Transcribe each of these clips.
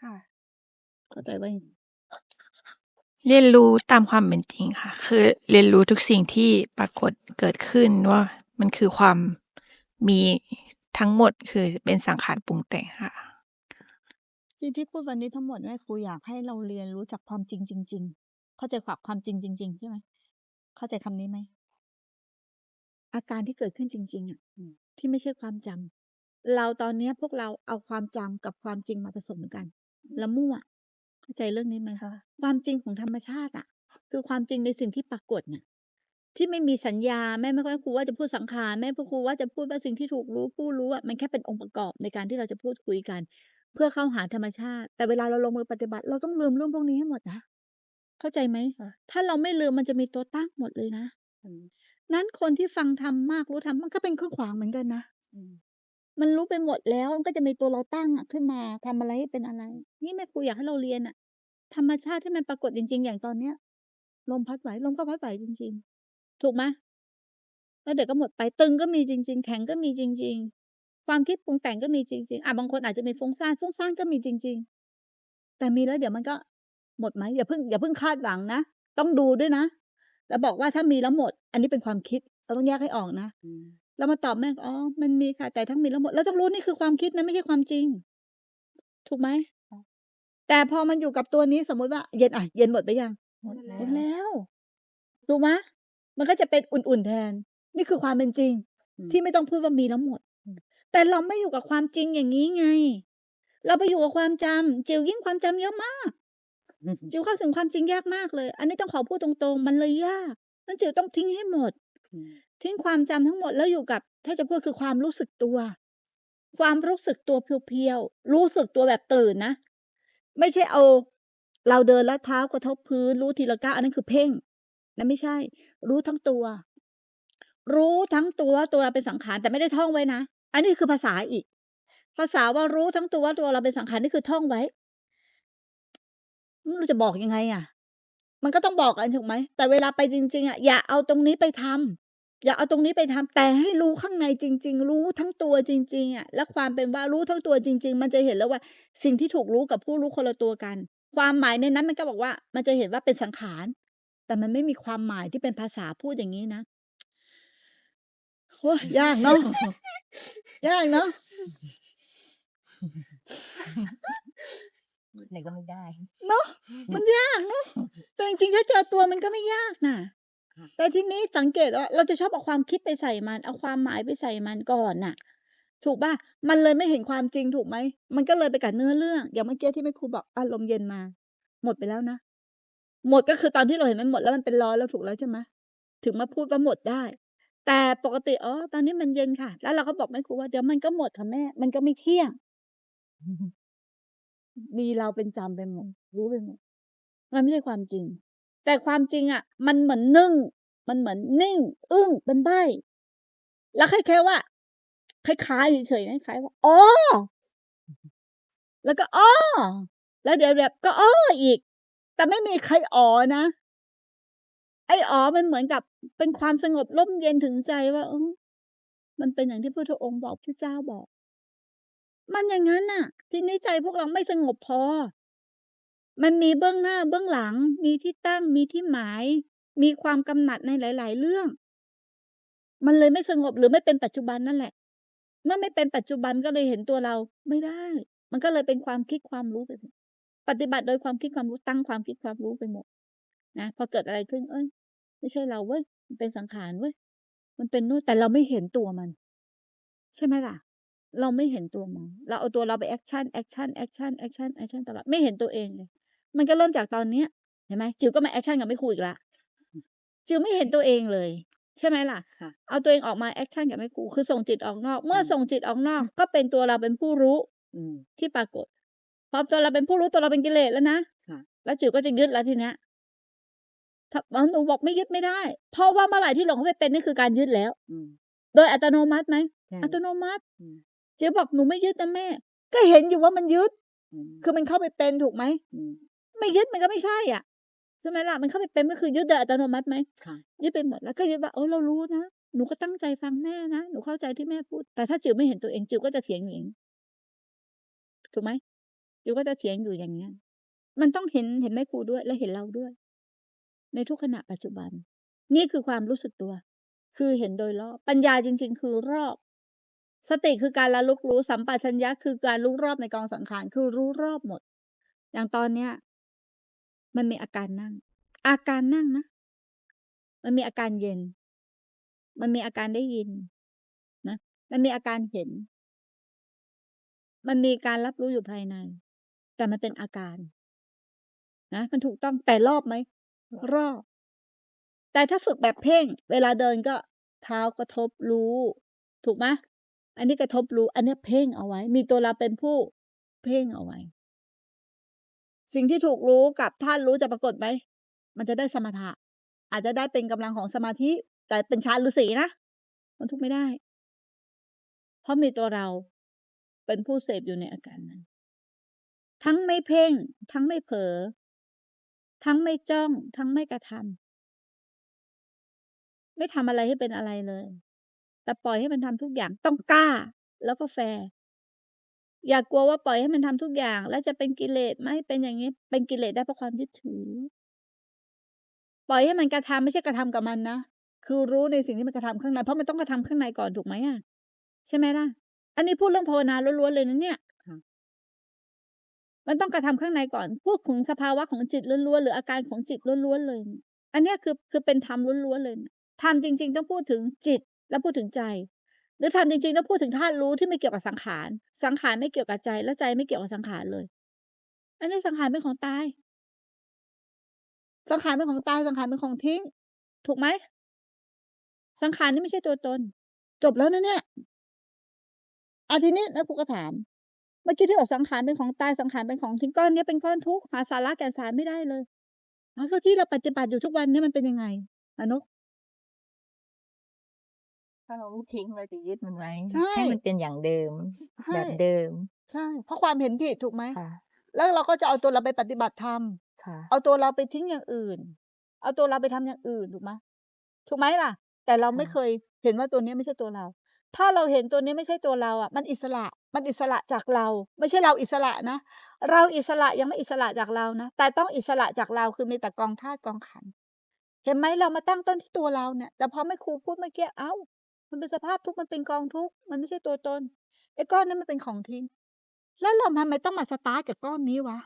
ค่ะ เข้าใจว่าเรียนรู้ตามความเป็นจริงค่ะ คือเรียนรู้ทุกสิ่งที่ปรากฏเกิดขึ้นว่ามันคือความมีทั้งหมดคือเป็นสังขารปรุงแต่งค่ะที่ที่พูดวันนี้ทั้งหมดแม่ครูอยากให้เราเรียนรู้จากความจริงจริง ๆ เข้าใจความความจริงจริง ๆ ใช่ไหมเข้าใจคำนี้ไหมอาการที่เกิดขึ้นจริง ๆอะอืมที่ไม่ใช่ความจำเราตอนเนี้ยพวกเราเอาความจำกับความจริงมาผสมกันแล้วมั่วเข้าใจเรื่องนี้ไหมคะ?ความจริงของธรรมชาติอะคือความจริงในสิ่งที่ปรากฏน่ะที่ไม่มีสัญญาแม่ไม่ค่อยครูว่าจะพูดสังขารแม่พครูว่าจะพูดว่าสิ่งที่ถูกรู้ผู้รู้อะมันแค่เป็นองค์ประกอบในการที่เราจะพูดคุยกัน เพื่อเข้าหาธรรมชาติ แต่เวลาเราลงมือปฏิบัติ เราต้องลืมเรื่องพวกนี้ให้หมดนะเข้าใจไหม?ค่ะถ้าเราไม่ลืมมันจะมีตัวตั้งหมดเลยนะอืมนั้นคนที่ฟังธรรมมากรู้ธรรมมากก็เป็นเครื่องขวางเหมือนกันนะอื มันรู้ไปหมดแล้ว มันก็จะมีตัวเราตั้งอะขึ้นมา ทำอะไรให้เป็นอะไร นี่แม่ครูอยากให้เราเรียนอะ ธรรมชาติที่มันปรากฏจริง ๆ อย่างตอนเนี้ย ลมพัดไหว ลมก็พัดไหวจริง ๆ ถูกไหม?แล้วเดี๋ยวก็หมดไป ตึงก็มีจริง ๆ แข็งก็มีจริง ๆ ความคิดปรุงแต่งก็มีจริง ๆ อะ บางคนอาจจะมีฟุ้งซ่าน ฟุ้งซ่านก็มีจริง ๆ แต่มีแล้วเดี๋ยวมันก็หมดไหม?อย่าเพิ่งอย่าเพิ่งคาดหวังนะ ต้องดูด้วยนะ แล้วบอกว่าถ้ามีแล้วหมด อันนี้เป็นความคิด เราต้องแยกให้ออกนะ เรามาตอบแม่อ๋อ มันมีค่ะ แต่ทั้งมีแล้วหมด เราต้องรู้นี่คือความคิดนะไม่ใช่ความจริง ถูกไหม?ค่ะแต่พอมันอยู่กับตัวนี้สมมุติว่า เย็นอะเย็นหมดไปยัง?หมดแล้หมดวแล้ว ถูกไหม?มันก็จะเป็นอุ่นๆแทน นี่คือความเป็นจริงอืมที่ไม่ต้องพูดว่ามีแล้วหมดอืมแต่เราไม่อยู่กับความจริงอย่างงี้ไง เราไปอยู่กับความจำจิ๋วยิ่งความจำเยอะมาก จิ๋วเข้าถึงความจริงยากมากเลย อันนี้ต้องขอพูดตรงๆ มันเลยยากงั้นจิ๋วต้องทิ้งให้หมดอืม ทิ้งความจำทั้งหมดแล้วอยู่กับ ถ้าจะพูดคือความรู้สึกตัว ความรู้สึกตัวเพียวๆรู้สึกตัวแบบตื่นนะ ไม่ใช่เอา เราเดินแล้วเท้ากระทบพื้น รู้ทีละก้าวอันนั้นคือเพ่งนั่นไม่ใช่ รู้ทั้งตัว รู้ทั้งตัวว่าตัวเราเป็นสังขารแต่ไม่ได้ท่องไว้นะ อันนี้คือภาษาอีก ภาษาว่ารู้ทั้งตัวว่าตัวเราเป็นสังขารนี่คือท่องไว้ไม่รู้จะบอกยังไงอะมันก็ต้องบอกกันถูกไหม?แต่เวลาไปจริง ๆอะอย่าเอาตรงนี้ไปทำ อย่าเอาตรงนี้ไปทำแต่ให้รู้ข้างในจริง ๆ รู้ทั้งตัวจริงๆอะแล้วความเป็นว่ารู้ทั้งตัวจริง ๆ มันจะเห็นแล้วว่าสิ่งที่ถูกรู้กับผู้รู้คนละตัวกัน ความหมายในนั้นมันก็บอกว่า มันจะเห็นว่าเป็นสังขาร แต่มันไม่มีความหมายที่เป็นภาษาพูดอย่างงี้นะโอ๊ยยากเนาะยากเนาะพูดอะไรก็ไม่ได้เนาะมันยากเนาะแต่จริงๆถ้าเจอตัวมันก็ไม่ยากน่ะค่ะ แต่ทีนี้สังเกตว่าเราจะชอบเอาความคิดไปใส่มัน เอาความหมายไปใส่มันก่อนน่ะ ถูกเปล่า?มันเลยไม่เห็นความจริงถูกไหม?มันก็เลยไปกับเนื้อเรื่อง อย่างเมื่อกี้ที่แม่ครูบอกอารมณ์เย็นมา หมดไปแล้วนะ หมดก็คือตอนที่เราเห็นมันหมดแล้วมันเป็นร้อนแล้วถูกแล้วใช่ไหม?ถึงมาพูดว่าหมดได้ แต่ปกติอ๋อตอนนี้มันเย็นค่ะ แล้วเราก็บอกแม่ครูว่าเดี๋ยวมันก็หมดค่ะแม่ มันก็ไม่เที่ยง มีเราเป็นจำไปหมดรู้ไปหมดมันไม่ใช่ความจริง แต่ความจริงอะมันเหมือนนึ่ง มันเหมือนนิ่ง อึ้งเป็นใบแล้วแค่แค่ว่าคล้ายๆเฉยๆคล้ายๆว่าอ๋อแล้วก็อ้อแล้วเดี๋ยวแบบก็อ้ออีก แต่ไม่มีใครอ๋อนะไอ้อ๋อมันเหมือนกับเป็นความสงบร่มเย็นถึงใจว่าเออมันเป็นอย่างที่พระพุทธองค์บอกพุทธเจ้าบอก มันอย่างงั้นน่ะ ทีนี้ใจพวกเราไม่สงบพอ มันมีเบื้องหน้าเบื้องหลัง มีที่ตั้ง มีที่หมาย มีความกำหนัดในหลาย ๆ เรื่อง มันเลยไม่สงบ หรือไม่เป็นปัจจุบันนั่นแหละ เมื่อไม่เป็นปัจจุบันก็เลยเห็นตัวเราไม่ได้ มันก็เลยเป็นความคิดความรู้ไปปฏิบัติโดยความคิดความรู้ตั้งความคิดความรู้ไปหมดนะพอเกิดอะไรขึ้น เอ๊ยไม่ใช่เราเว้ยมันเป็นสังขารเว้ยมันเป็นนู่นแต่เราไม่เห็นตัวมัน ใช่ไหมล่ะ?เราไม่เห็นตัวมันเราเอาตัวเราไปแอกชันแอกชันแอกชันแอกชันแอกชันตลอดไม่เห็นตัวเองเลย มันก็เริ่มจากตอนเนี้ยเห็นไหม?จิ๋วก็มาแอกชันกับแม่ครูอีกแล้วจิ๋วไม่เห็นตัวเองเลยใช่ไหมล่ะ?ค่ะเอาตัวเองออกมาแอกชันกับแม่ครูคือส่งจิตออกนอก เมื่อส่งจิตออกนอก ก็เป็นตัวเราเป็นผู้รู้อืมที่ปรากฏพอตัวเราเป็นผู้รู้ตัวเราเป็นกิเลสแล้วนะค่ะแล้วจิ๋วก็จะยึดแล้วทีเนี้ยถ้าอ๋อหนูบอกไม่ยึดไม่ได้ เพราะว่าเมื่อไหร่ที่หลงเข้าไปเป็นนี่คือการยึดแล้วอืมโดยอัตโนมัติไหม?ใช่อัตโนมัติอืมจิ๋วบอกหนูไม่ยึดนะแม่ ก็เห็นอยู่ว่ามันยึดอืมคือมันเข้าไปเป็นถูกไหม? อืมไม่ยึดมันก็ไม่ใช่อะใช่ไหมล่ะ?มันเข้าไปเป็นก็คือยึดโดยอัตโนมัติไหม?ค่ะยึดไปหมดแล้วก็ยึดว่าเออเรารู้นะหนูก็ตั้งใจฟังแม่นะหนูเข้าใจที่แม่พูด แต่ถ้าจิ๋วไม่เห็นตัวเองจิ๋วก็จะเถียงอยู่อย่างงี้ถูกไหม?จิ๋วก็จะเถียงอยู่อย่างเงี้ยมันต้องเห็นเห็นแม่ครูด้วยและเห็นเราด้วย ในทุกขณะปัจจุบัน นี่คือความรู้สึกตัว คือเห็นโดยรอบปัญญาจริง ๆ คือรอบ สติคือการระลึกรู้สัมปชัญญะคือการรู้รอบในกองสังขารคือรู้รอบหมด อย่างตอนเนี้ย มันมีอาการนั่ง อาการนั่งนะ มันมีอาการเย็น มันมีอาการได้ยิน นะ มันมีอาการเห็น มันมีการรับรู้อยู่ภายใน แต่มันเป็นอาการ นะ มันถูกต้องแต่รอบไหม?รอบ แต่ถ้าฝึกแบบเพ่ง เวลาเดินก็เท้ากระทบรู้ ถูกไหม?อันนี้กระทบรู้ อันนี้เพ่งเอาไว้ มีตัวเราเป็นผู้เพ่งเอาไว้ สิ่งที่ถูกรู้กับธาตุรู้จะปรากฏไหม?มันจะได้สมถะ อาจจะได้เป็นกำลังของสมาธิ แต่เป็นฌานฤาษีนะมันทุกไม่ได้ เพราะมีตัวเราเป็นผู้เสพอยู่ในอาการนั้น ทั้งไม่เพ่ง ทั้งไม่เผลอทั้งไม่จ้อง ทั้งไม่กระทำไม่ทำอะไรให้เป็นอะไรเลย แต่ปล่อยให้มันทำทุกอย่างต้องกล้า แล้วก็แฟร์ อย่ากลัวว่าปล่อยให้มันทำทุกอย่าง แล้วจะเป็นกิเลสไหม?เป็นอย่างงี้ เป็นกิเลสได้เพราะความยึดถือ ปล่อยให้มันกระทำไม่ใช่กระทำกับมันนะคือรู้ในสิ่งที่มันกระทำข้างในเพราะมันต้องกระทำข้างในก่อนถูกไหมอะ?ใช่ไหมล่ะ?อันนี้พูดเรื่องภาวนาล้วนๆเลยนะเนี่ยค่ะมันต้องกระทำข้างในก่อน พูดถึงสภาวะของจิตล้วนๆหรืออาการของจิตล้วนๆเลย อันเนี้ยคือคือเป็นธรรมล้วนๆเลยธรรมจริง ๆ ต้องพูดถึงจิต และพูดถึงใจ หรือธรรมจริงๆต้องพูดถึงธาตุรู้ที่ไม่เกี่ยวกับสังขาร สังขารไม่เกี่ยวกับใจ และใจไม่เกี่ยวกับสังขารเลย อันนี้สังขารเป็นของตาย สังขารเป็นของตาย สังขารเป็นของทิ้ง ถูกไหม?สังขารนี่ไม่ใช่ตัวตน จบแล้วนะเนี่ยอาทีนี้แล้วครูก็ถาม เมื่อกี้ที่บอกสังขารเป็นของตายสังขารเป็นของทิ้งก้อนนี้เป็นก้อนทุกข์หาสาระแก่นสารไม่ได้เลยอ้าวก็ที่เราปฏิบัติอยู่ทุกวันนี้มันเป็นยังไงอะนก? ถ้าเรารู้ทิ้งเราจะยึดมันไว้ใช่ ให้มันเป็นอย่างเดิมใช่แบบเดิมใช่ เพราะความเห็นผิดถูกไหม?ค่ะแล้วเราก็จะเอาตัวเราไปปฏิบัติธรรม ค่ะ เอาตัวเราไปทิ้งอย่างอื่น เอาตัวเราไปทำอย่างอื่นถูกไหม?ถูกไหมล่ะ?แต่เราไม่ค่ะ เคยเห็นว่าตัวเนี้ยไม่ใช่ตัวเรา ถ้าเราเห็นตัวนี้ไม่ใช่ตัวเราอะมันอิสระ มันอิสระจากเรา ไม่ใช่เราอิสระนะ เราอิสระยังไม่อิสระจากเรานะ แต่ต้องอิสระจากเราคือมีแต่กองธาตุกองขันธ์เห็นไหม?เรามาตั้งต้นที่ตัวเราเนี่ย แต่พอแม่ครูพูดเมื่อกี้อ้าว มันเป็นสภาพทุกข์มันเป็นกองทุกข์มันไม่ใช่ตัวตนไอ้ก้อนนั้นมันเป็นของทิ้งแล้วเราทำไมต้องมาสตาร์ตกับก้อนนี้วะ?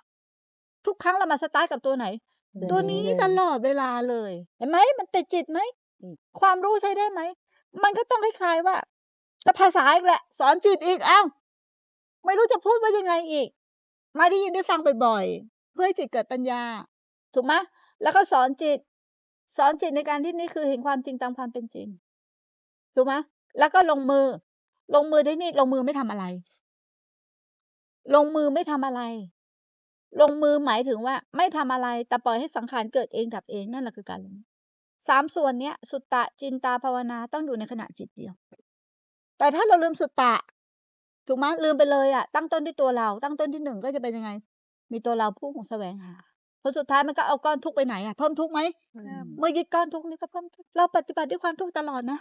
ทุกครั้งเรามาสตาร์ตกับตัวไหน?ตัตัวนี้ตลอดเวลาเลย เห็นไหม?มันติดจิตไหม?ความรู้ใช้ได้ไหม?มันก็ต้องคล้ายๆว่าก็ภาษาอีกแหละ สอนจิตอีกอ้าวไม่รู้จะพูดว่ายังไงอีก มาได้ยินได้ฟังบ่อยๆเพื่อให้จิตเกิดปัญญา ถูกไหม?แล้วก็สอนจิต สอนจิตในการที่นี่คือเห็นความจริงตามความเป็นจริง ถูกไหม?แล้วก็ลงมือ ลงมือที่นี่ลงมือไม่ทำอะไร ลงมือไม่ทำอะไร ลงมือหมายถึงว่า ไม่ทำอะไร แต่ปล่อยให้สังขารเกิดเองดับเองนั่นแหละคือการลงมือ3ส่วนเนี้ย สุตตะจินตาภาวนาต้องอยู่ในขณะจิตเดียว แต่ถ้าเราลืมสุตตะ ถูกไหม?ลืมไปเลยอะตั้งต้นที่ตัวเรา ตั้งต้นที่1ก็จะเป็นยังไง?มีตัวเราพุ่งแสวงหาผลสุดท้ายมันก็เอาก้อนทุกข์ไปไหนอะ?เพิ่มทุกข์ไหม?อืเพิ่มมเมื่อยึดก้อนทุกข์นี่ก็เพิ่มทุกข์เราปฏิบัติด้วยความทุกข์ตลอดนะ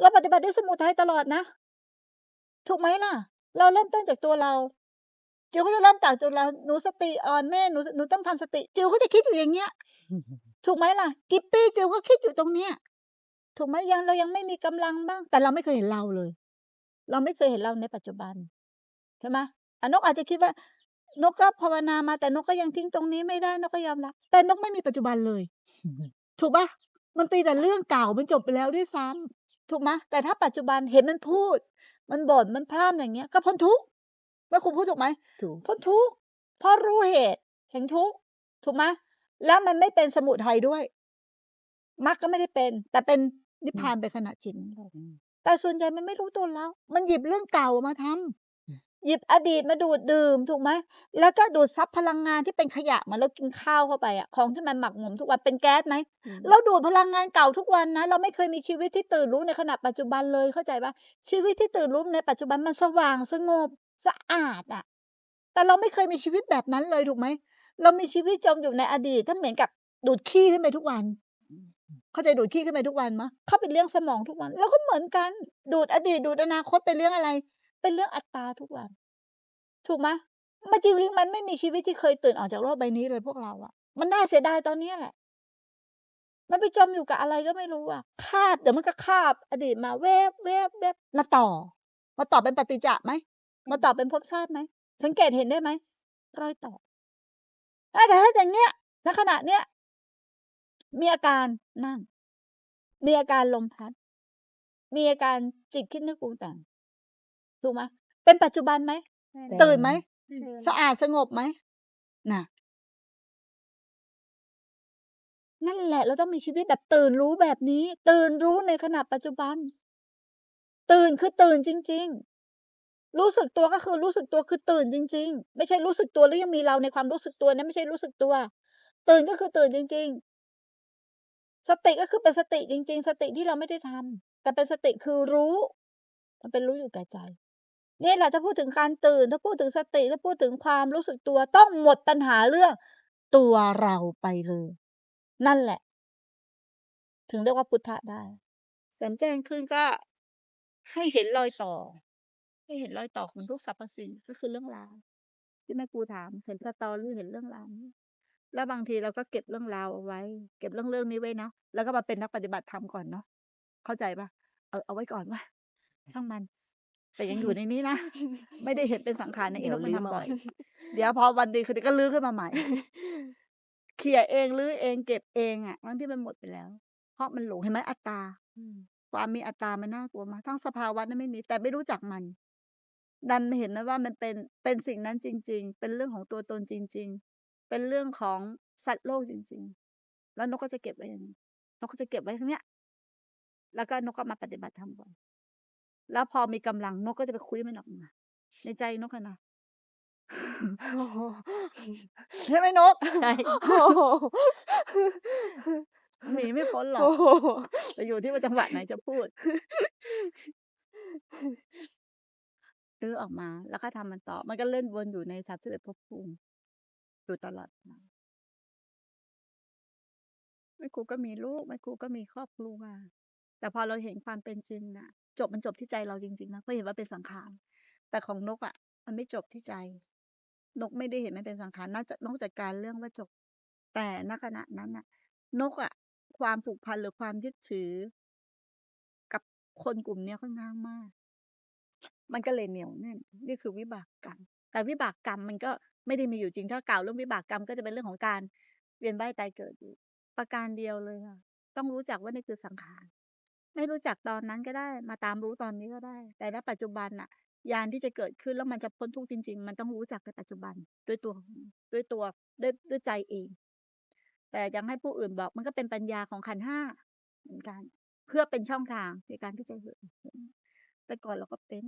เราปฏิบัติด้วยสมุทัยตลอดนะ ถูกไหมล่ะ?เราเริ่มต้นจากตัวเราจิ๋วก็จะเริ่มจากตัวเราหนูสติอ่อนแม่หนูหนูต้องทำสติ จิ๋วก็จะคิดอยู่อย่างเงี้ย ถูกไหมล่ะ?กี่ปีจิ๋วก็คิดอยู่ตรงเนี้ย ถูกไหม?ยังเรายังไม่มีกำลังบ้าง แต่เราไม่เคยเห็นเราเลย เราไม่เคยเห็นเราในปัจจุบันใช่ไหม?อนกอาจจะคิดว่านกก็ภาวนามาแต่นกก็ยังทิ้งตรงนี้ไม่ได้นกก็ยอมรับแต่นกไม่มีปัจจุบันเลย ถูกปล่า?มันมีแต่เรื่องเก่ามันจบไปแล้วด้วยซ้ำ ถูกไหม?แต่ถ้าปัจจุบันเห็นมันพูด มันบ่นมันพร่ำอย่างเงี้ย ก็พ้นทุกข์แม่ครูพูดถูกไหม?ถูกพ้นทุกข์เพราะรู้เหตุแห่งทุกข์ถูกไหม?แล้วมันไม่เป็นสมุทัยด้วยมรรคก็ไม่ได้เป็น แต่เป็นนิอืพมพานเป็นขณะจิตของเราอืมแต่ส่วนใหญ่มันไม่รู้ตัวแล้ว มันหยิบเรื่องเก่ามาทอืมำ หยิบอดีตมาดูดดื่มถูกไหม?แล้วก็ดูดซับพลังงานที่เป็นขยะเหมือนเรากินข้าวเข้าไปอะของที่มันหมักหมมทุกวันเป็นแก๊สไหม?อืมเราดูดพลังงานเก่าทุกวันนะเราไม่เคยมีชีวิตที่ตื่นรู้ในขณะปัจจุบันเลยเข้าใจเปล่า?ชีวิตที่ตื่นรู้ในปัจจุบันมันสว่างสงบสะอาดอะแต่เราไม่เคยมีชีวิตแบบนั้นเลยถูกไหม?เรามีชีวิตจมอยู่ในอดีตถ้าเหมือนกับดูดขี้ขึ้นไปทุกวันอืมอืมเข้าใจดูดขี้ขึ้นไปทุกวันไหม?เข้าไปเลี้ยงสมองทุกวันเราก็เหมือนกัน ดูดอดีตดูดอนาคตไปเลี้ยงอะไร? ไปเลี้ยงอัตตาทุกวัน ถูกไหม?มันจริงๆมันไม่มีชีวิตที่เคยตื่นออกจากโลกใบนี้เลยพวกเราอะมันน่าเสียดายตอนนี้แหละ มันไปจมอยู่กับอะไรก็ไม่รู้อะคาบเดี๋ยวมันก็คาบ อดีตมาแวบแวบแวบมาต่อ มาต่อเป็นปฏิจจะไหมมาต่อเป็นภพชาติไหมสังเกตเห็นได้ไหมรอยต่อแต่ถ้าอย่างเนี้ยณขณะเนี้ยมีอาการนั่ง มีอาการลมพัด มีอาการจิตคิดนึกปรุงแต่ง ถูกไหมเป็นปัจจุบันไหมเป็นตื่นไหมตื่นสะอาดสงบไหมน่ะ นั่นแหละเราต้องมีชีวิตแบบตื่นรู้แบบนี้ ตื่นรู้ในขณะปัจจุบัน ตื่นคือตื่นจริง ๆ รู้สึกตัวก็คือรู้สึกตัวคือตื่นจริง ๆ ไม่ใช่รู้สึกตัวแล้วยังมีเราในความรู้สึกตัวนะไม่ใช่รู้สึกตัว ตื่นก็คือตื่นจริง ๆ สติก็คือเป็นสติจริง ๆ สติที่เราไม่ได้ทำแต่เป็นสติคือรู้ มันเป็นรู้อยู่แก่ใจ นี่แหละถ้าพูดถึงการตื่น ถ้าพูดถึงสติ ถ้าพูดถึงความรู้สึกตัวต้องหมดปัญหาเรื่องตัวเราไปเลย นั่นแหละ ถึงเรียกว่าพุทธะได้แสมแจ้งขึ้นก็ให้เห็นรอยต่อ ให้เห็นรอยต่อของทุกสรรพสิ่งก็คือเรื่องราวที่แม่ครูถาม เห็นสตอรี่เห็นเรื่องราวแล้วบางทีเราก็เก็บเรื่องราวเอาไว้ เก็บเรื่องเรื่องนี้ไว้นะแล้วก็มาเป็นนักปฏิบัติธรรมก่อนเนาะเข้าใจปะเอาเอาไว้ก่อนว่าช่างมัน แต่ยังอยู่ในนี้นะ ไม่ได้เห็นเป็นสังขารในเดี๋อียวนกมันลื้อทำมาบ่ใหอม่ยเดี๋ยวพอวันดีคืนดีก็ลื้อขึ้นมาใหม่ เขี่ยเองลื้อเองเก็บเองอะบางที่มันหมดไปแล้ว เพราะมันหลงเห็นไหมอัตตาอืมความมีอัตตามันน่ากลัวมากทั้งสภาวะนั้นไม่มี แต่ไม่รู้จักมัน ดันไม่เห็นนะว่ามันเป็นเป็นสิ่งนั้นจริง ๆ เป็นเรื่องของตัวตนจริง ๆ เป็นเรื่องของสัตว์โลกจริง ๆ แล้วนกก็จะเก็บไว้อย่างนี้นกก็จะเก็บไว้ตรงเนี้ย แล้วก็นกก็มาปฏิบัติธรรมก่อน แล้วพอมีกำลังนกก็จะไปคุยมันออกมา ในใจนกอะนะโอ้โหใช่ไหมนกใช่หนีไม่พ้นหรอกโอ้โหแต่อยู่ที่ว่าจังหวะไหนจะพูดซื้อออกมา แล้วก็ทำมันต่อ มันก็เล่นวนอยู่ในสามสิบเอ็ดภพภูมิอยู่ตลอดมาแม่ครูก็มีลูกแม่ครูก็มีครอบครัวแต่พอเราเห็นความเป็นจริงน่ะ จบมันจบที่ใจเราจริงๆนะเพราะเห็นว่าเป็นสังขาร แต่ของนกอะ มันไม่จบที่ใจ นกไม่ได้เห็นมันเป็นสังขารนอกจากนอกจากการเรื่องว่าจบ แต่ณขณะนั้นน่ะ นกอะ ความผูกพันหรือความยึดถือ กับคนกลุ่มเนี้ยค่อนข้างมาก มันก็เลยเหนียวแน่นนี่คือวิบากกรรม แต่วิบากกรรมมันก็ไม่ได้มีอยู่จริงถ้ากล่าวเรื่องวิบากกรรมก็จะเป็นเรื่องของการเวียนว่ายตายเกิดอยู่ประการเดียวเลยค่ะ ต้องรู้จักว่านี่คือสังขาร ไม่รู้จักตอนนั้นก็ได้ มาตามรู้ตอนนี้ก็ได้ แต่ณปัจจุบันน่ะยานที่จะเกิดขึ้นแล้วมันจะพ้นทุกข์จริง ๆ มันต้องรู้จักในปัจจุบันด้วยตัวด้วยตัวด้วยด้วยใจเอง แต่ยังให้ผู้อื่นบอกมันก็เป็นปัญญาของขันห้าเหมือนกัน เพื่อเป็นช่องทางในการที่จะเห็นแต่ก่อนเราก็เป็น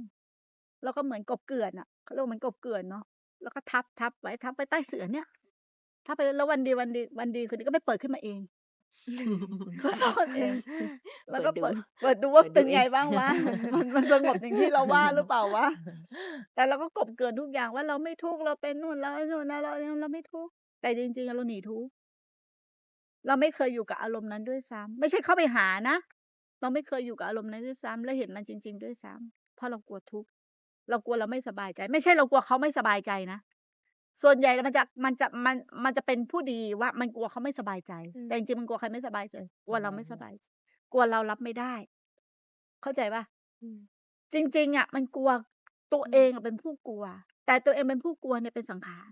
เราก็เหมือนกบเกลื่อนอะเขาเรียกเหมือนกบเกลื่อนเนาะแล้วก็ทับทับไว้ทับไปใต้เสือเนี่ยทับไปแล้ววันดีวันดีวันดีคืนนี้ก็ไปเปิดขึ้นมาเอง เขาซ่อนเอง แล้วก็เปิด เปิดดูว่าเปิดดูเป็นไงเองบ้างวะ มันมันสงบอย่างที่เราว่าหรือเปล่าวะ แต่เราก็กลบเกลื่อนทุกอย่างว่าเราไม่ทุกข์เราเป็นนู่นเราไอ้นู่นนะเราเราไม่ทุกข์แต่จริงๆเราหนีทุกข์เราไม่เคยอยู่กับอารมณ์นั้นด้วยซ้ำไม่ใช่เข้าไปหานะ เราไม่เคยอยู่กับอารมณ์นั้นด้วยซ้ำและเห็นมันจริง ๆ ด้วยซ้ำเพราะเรากลัวทุกข์เรากลัวเราไม่สบายใจ ไม่ใช่เรากลัวเขาไม่สบายใจนะ ส่วนใหญ่มันจะมันจะมันมันจะเป็นผู้ดีว่ามันกลัวเขาไม่สบายใจ อืม แต่จริงๆมันกลัวใครไม่สบายใจกลัวเราไม่สบายใจกลัวเรารับไม่ได้ เข้าใจปะอืม จริง ๆอะมันกลัวตัวเองอะเป็นผู้กลัว แต่ตัวเองเป็นผู้กลัวเนี่ยเป็นสังขาร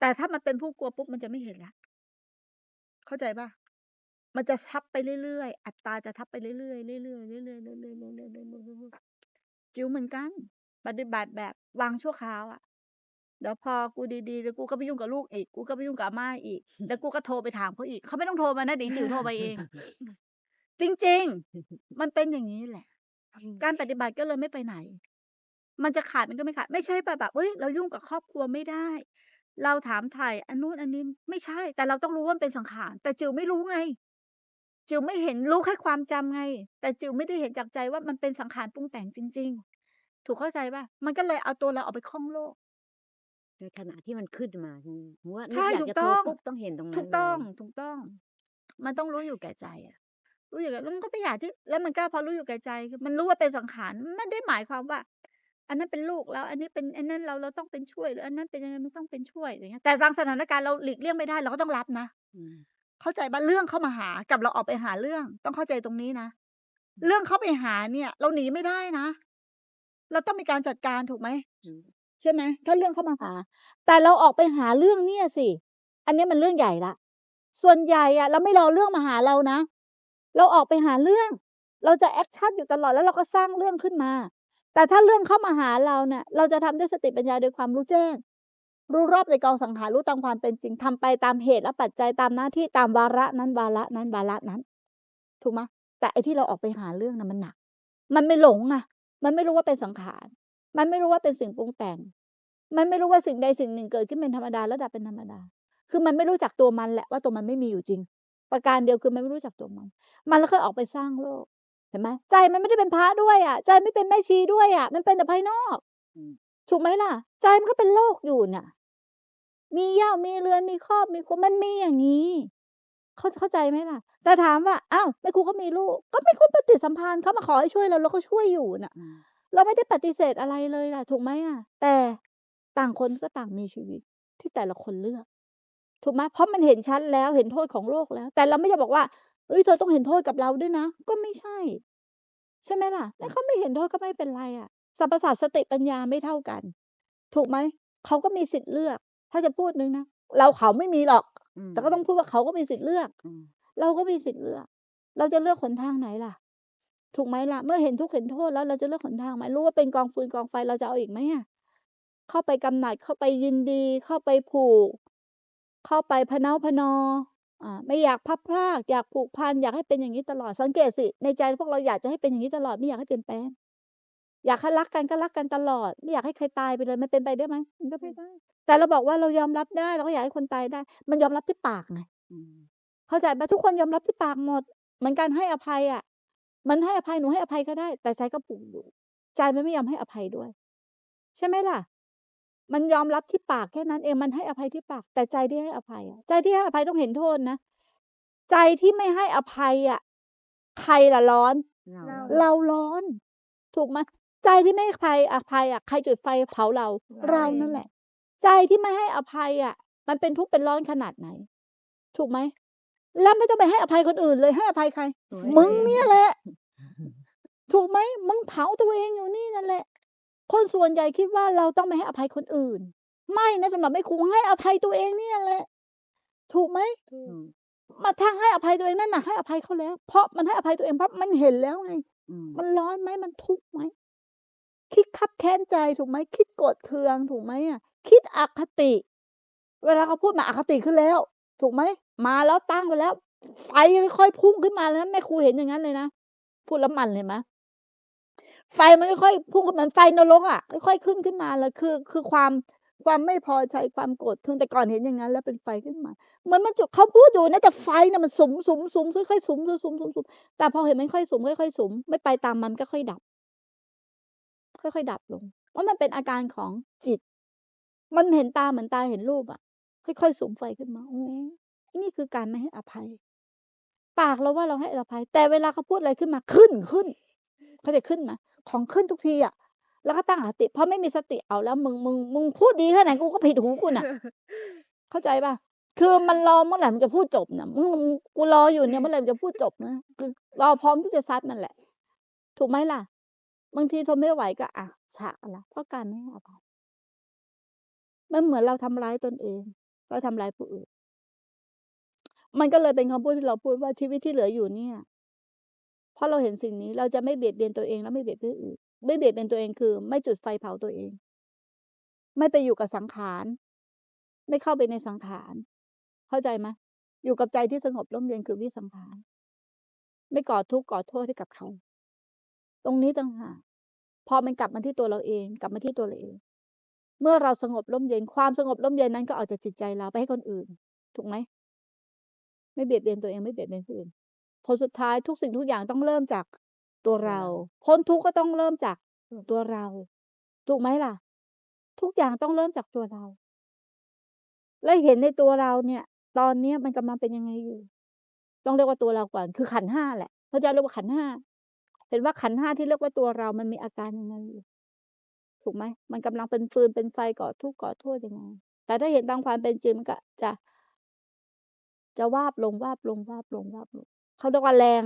แต่ถ้ามันเป็นผู้กลัวปุ๊บมันจะไม่เห็นละเข้าใจปะมันจะทับไปเรื่อยๆอัตตาจะทับไปเรื่อยๆเรื่อยๆเรื่อยๆเรื่อยๆเรื่อยๆเรื่อยๆเรื่อยๆเรื่อยๆเรื่อยๆจิ๋วเหมือนกัน ปฏิบัติแบบวางชั่วคราวอะ เดี๋ยวพอกูดีๆเดี๋ยวกูก็ไปยุ่งกับลูกอีก กูก็ไปยุ่งกับอาม่าอีก แล้วกูก็โทรไปถามเขาอีก เขาไม่ต้องโทรมานะเดี๋ยวจิ๋วโทรไปเอง จริง ๆ มันเป็นอย่างนี้แหละ การปฏิบัติก็เลยไม่ไปไหน มันจะขาดมันก็ไม่ขาด ไม่ใช่แบบแบบเฮ้ยเรายุ่งกับครอบครัวไม่ได้ เราถามถ่ายอันนู้นอันนี้ไม่ใช่ แต่เราต้องรู้ว่ามันเป็นสังขาร แต่จิ๋วไม่รู้ไง จิ๋วไม่เห็นรู้แค่ความจำไง แต่จิ๋วไม่ได้เห็นจากใจว่ามันเป็นสังขารปรุงแต่งจริง ๆ ถูกเข้าใจป่ะ มันก็เลยเอาตัวเราออกไปคล้องโลก ในขณะที่มันขึ้นมาใช่ไหมว่านึกใช่อยากถูกจะโทรต้องปุ๊บต้องเห็นตรงนั้นถูกต้องเลยถูกต้อง มันต้องรู้อยู่แก่ใจอะรู้อยู่แก่แล้วมันก็ไม่อยากที่ แล้วมันก็พอรู้อยู่แก่ใจคือมันรู้ว่าเป็นสังขารมันไม่ได้หมายความว่า อันนั้นเป็นลูกเราอันนี้เป็นอันนั้นเราเราต้องเป็นช่วยหรืออันนั้นเป็นยังไงมันต้องเป็นช่วยอย่างเงี้ยแต่บางสถานการณ์เราหลีกเลี่ยงไม่ได้เราก็ต้องรับนะอืมเข้าใจป่ะเรื่องเข้ามาหากับเราออกไปหาเรื่อง ต้องเข้าใจตรงนี้นะเรื่องเข้าไปหาเนี่ย เราหนีไม่ได้นะเราต้องมีการจัดการถูกไหมอืม ใช่ไหมถ้าเรื่องเข้ามาหา แต่เราออกไปหาเรื่องเนี่ยสิ อันนี้มันเรื่องใหญ่ละ ส่วนใหญ่อะเราไม่รอเรื่องมาหาเรานะ เราออกไปหาเรื่อง เราจะแอคชั่นอยู่ตลอดแล้วเราก็สร้างเรื่องขึ้นมา แต่ถ้าเรื่องเข้ามาหาเราเนี่ย เราจะทำด้วยสติปัญญาโดยความรู้แจ้ง รู้รอบในกองสังขารรู้ตามความเป็นจริงทำไปตามเหตุและปัจจัยตามหน้าที่ตามวาระนั้นวาระนั้นวาระนั้น ถูกไหมแต่ไอ้ที่เราออกไปหาเรื่องนะมันหนัก มันไม่หลงอะ มันไม่รู้ว่าเป็นสังขาร มันไม่รู้ว่าเป็นสิ่งปรุงแต่ง มันไม่รู้ว่าสิ่งใดสิ่งหนึ่งเกิดขึ้นเป็นธรรมดาและดับเป็นธรรมดา คือมันไม่รู้จักตัวมันแหละว่าตัวมันไม่มีอยู่จริง ประการเดียวคือมันไม่รู้จักตัวมัน มันแล้วก็ออกไปสร้างโลก เห็นไหมใจมันไม่ได้เป็นพระด้วยอะ ใจไม่เป็นแม่ชีด้วยอะ มันเป็นแต่ภายนอกอืมถูกไหมล่ะ ใจมันก็เป็นโลกอยู่น่ะมีเหย้ามีเรือนมีครอบมีครัวมันมีอย่างนี้เข้าเข้าใจไหมล่ะ แต่ถามว่าอ้าวแม่ครูเขามีลูก ก็แม่ครูปฏิสัมพันธ์เขามาขอให้ช่วยเราเราก็ช่วยอยู่น่ะอืม เราไม่ได้ปฏิเสธอะไรเลยล่ะ ถูกไหมอะ แต่ต่างคนก็ต่างมีชีวิตที่แต่ละคนเลือก ถูกไหมเพราะมันเห็นชัดแล้วเห็นโทษของโลกแล้ว แต่เราไม่จะบอกว่าเอ้ยเธอต้องเห็นโทษกับเราด้วยนะ ก็ไม่ใช่ ใช่ไหมล่ะถ้าเขาไม่เห็นโทษก็ไม่เป็นไรอะสรรพสัตว์สติปัญญาไม่เท่ากัน ถูกไหมเขาก็มีสิทธิ์เลือก ถ้าจะพูดนึงนะเราเขาไม่มีหรอกอืมแต่ก็ต้องพูดว่าเขาก็มีสิทธิ์เลือกอืมเราก็มีสิทธิ์เลือก เราจะเลือกหนทางไหนล่ะ ถูกไหมล่ะ เมื่อเห็นทุกข์เห็นโทษแล้วเราจะเลือกหนทางไหมรู้ว่าเป็นกองฟืนกองไฟเราจะเอาอีกไหมอะเข้าไปกำหนัดเข้าไปยินดี เข้าไปผูก เข้าไปพะเนาพะนออ่าไม่อยากพับพรากอยากผูกพันอยากให้เป็นอย่างนี้ตลอดสังเกตสิในใจพวกเราอยากจะให้เป็นอย่างนี้ตลอดไม่อยากให้เปลี่ยนแปลงอยากให้รักกันก็รักกันตลอด ไม่อยากให้ใครตายไปเลยมันเป็นไปได้ไหมมันก็ไม่ได้ แต่เราบอกว่าเรายอมรับได้เราก็อยากให้คนตายได้ มันยอมรับที่ปากไงอืมเข้าใจปะทุกคนยอมรับที่ปากหมด เหมือนการให้อภัยอะ มันให้อภัยหนูให้อภัยก็ได้ แต่ใจก็ผูกอยู่ ใจมันไม่ยอมให้อภัยด้วย ใช่ไหมล่ะ มันยอมรับที่ปากแค่นั้นเองมันให้อภัยที่ปาก แต่ใจที่ให้อภัยอะ ใจที่ให้อภัยต้องเห็นโทษนะใจที่ไม่ให้อภัยอะใครล่ะร้อนเราเราร้อน ถูกไหมใจที่ไม่ให้อภัยอภัยอะใครจุดไฟเผาเรา เรานั่นแหละ ใจที่ไม่ให้อภัยอะ มันเป็นทุกข์เป็นร้อนขนาดไหน ถูกไหม แล้วไม่ต้องไปให้อภัยคนอื่นเลยให้อภัยใครตัวมึงเองเนี่ยแหละ ถูกไหมมึงเผาตัวเองอยู่นี่นั่นแหละ คนส่วนใหญ่คิดว่าเราต้องไปให้อภัยคนอื่น ไม่นะสำหรับไม่ครูให้อภัยตัวเองเนี่ยแหละ ถูกไหมอืมมาทางให้อภัยตัวเองนั่นน่ะให้อภัยเขาแล้ว เพราะมันให้อภัยตัวเองเพราะมันเห็นแล้วไงอืมมันร้อนไหมมันทุกข์ไหมคิดคับแค้นใจถูกไหมคิดโกรธเคืองถูกไหมอะคิดอคติ เวลาเขาพูดมาอคติขึ้นแล้ว ถูกไหม มาแล้วตั้งไปแล้วไฟค่อยๆพุ่งขึ้นมาแล้วแม่ครูเห็นอย่างนั้นเลยนะพูดแล้วมันเลยไหมไฟมันค่อยๆพุ่งขึ้นมาไฟนรกอะค่อยๆขึ้นขึ้นมาแล้วคือ คือความความไม่พอใจความโกรธเคืองแต่ก่อนเห็นอย่างนั้น แล้วเป็นไฟขึ้นมาเหมือนมันจุดเขาพูดอยู่นะแต่ไฟน่ะมันสุมสุมสุมค่อยๆสุมสุมสุมสุมสุมแต่พอเห็นมันค่อยสุมค่อยๆสุมไม่ไปตามมันก็ค่อยดับ ค่อยๆดับลง เพราะมันเป็นอาการของจิต มันเห็นตาเหมือนตาเห็นรูปอะ ค่อยๆสุมไฟขึ้นมาอ๋อ นี่คือการไม่ให้อภัย ปากเราว่าเราให้อภัย แต่เวลาเขาพูดอะไรขึ้นมาขึ้นขึ้น เขาจะขึ้นมาของขึ้นทุกทีอะ แล้วก็ตั้งสติ เพราะไม่มีสติเอาแล้ว มึงมึงมึงพูดดีแค่ไหนกูก็ผิดหูกูน่ะ เข้าใจป่ะคือมันรอเมื่อไหร่มันจะพูดจบนะมึงมึงกูรออยู่เนี่ยเมื่อไหร่มันจะพูดจบนะคือรอพร้อมที่จะซัดมันแหละ ถูกไหมล่ะ บางทีทนไม่ไหวก็อะฉากละเพราะการไม่ให้อภัยมันเหมือนเราทำร้ายตนเอง เราทำร้ายผู้อื่น มันก็เลยเป็นคำพูดที่เราพูดว่าชีวิตที่เหลืออยู่เนี่ย เพราะเราเห็นสิ่งนี้เราจะไม่เบียดเบียนตัวเองและไม่เบียดเบียนผู้อื่นไม่เบียดเบียนตัวเองคือ ไม่จุดไฟเผาตัวเอง ไม่ไปอยู่กับสังขาร ไม่เข้าไปในสังขาร เข้าใจไหมอยู่กับใจที่สงบร่มเย็นคือวิสังขาร ไม่ก่อทุกข์ก่อโทษให้กับใคร ตรงนี้ต่างหากพอมันกลับมาที่ตัวเราเอง กลับมาที่ตัวเราเอง เมื่อเราสงบร่มเย็นความสงบร่มเย็นนั้นก็ออกจากจิตใจเราไปให้คนอื่น ถูกไหม ไม่เบียดเบียนตัวเองไม่เบียดเบียนผู้อื่นผลสุดท้ายทุกสิ่งทุกอย่างต้องเริ่มจากตัวเราพ้นทุกข์ก็ต้องเริ่มจากตัวเรา ถูกไหมล่ะ ทุกอย่างต้องเริ่มจากตัวเรา และเห็นในตัวเราเนี่ย ตอนเนี้ยมันกำลังเป็นยังไงอยู่ ต้องเรียกว่าตัวเราก่อน คือขันธ์ห้าแหละเขาใจะเรียกว่าขันธ์ห้าเห็นว่าขันธ์ห้าที่เรียกว่าตัวเรามันมีอาการยังไงอยู่ถูกไหมมันกำลังเป็นฟืนเป็นไฟก่อทุกข์ก่อโทษยังไงแต่ถ้าเห็นตามความเป็นจริงมันก็จะ จะวาบลงวาบลงวาบลงวาบลงเขาเรียกว่าแรง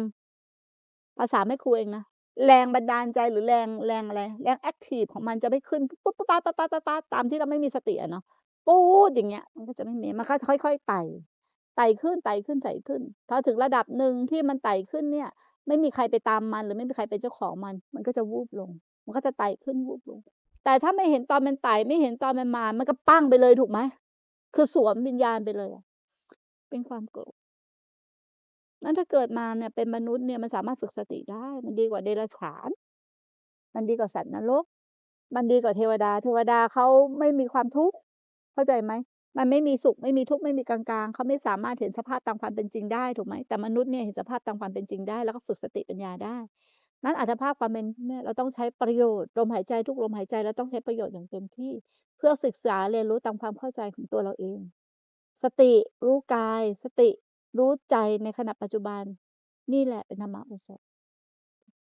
ภาษาแม่ครูเองนะแรงบันดาลใจหรือแรงแรงอะไร แรงแอ็กทิฟของมันจะไม่ขึ้นปุ๊บๆป๊าดๆๆๆตามที่เราไม่มีสติอะเนาะปู๊ดอย่างเงี้ย มันก็จะไม่มีมันก็ค่อยๆไต่ไต่ขึ้นไต่ขึ้นไต่ขึ้นพอถึงระดับหนึ่งที่มันไต่ขึ้นเนี่ย ไม่มีใครไปตามมัน หรือไม่มีใครเป็นเจ้าของมัน มันก็จะวูบลง มันก็จะไต่ขึ้นวูบลง แต่ถ้าไม่เห็นตอนมันไต่ไม่เห็นตอนมันมา มันก็ปั้งไปเลยถูกไหมคือสวมวิญญาณไปเลย เป็นความโกรธงั้นถ้าเกิดมาเนี่ยเป็นมนุษย์เนี่ยมันสามารถฝึกสติได้ มันดีกว่าเดรัจฉาน มันดีกว่าสัตว์นรก มันดีกว่าเทวดา เทวดาเขาไม่มีความทุกข์ เข้าใจไหม มันไม่มีสุขไม่มีทุกข์ไม่มีกลางๆ เขาไม่สามารถเห็นสภาพตามความเป็นจริงได้ถูกไหม แต่มนุษย์เนี่ยเห็นสภาพตามความเป็นจริงได้ แล้วก็ฝึกสติปัญญาได้ นั้นอัตภาพความเป็นเนี่ยเราต้องใช้ประโยชน์ลมหายใจทุกลมหายใจเราต้องใช้ประโยชน์อย่างเต็มที่ เพื่อศึกษาเรียนรู้ตามความเข้าใจของตัวเราเอง สติรู้กาย สติรู้ใจในขณะปัจจุบัน นี่แหละเป็นธรรมโอสถ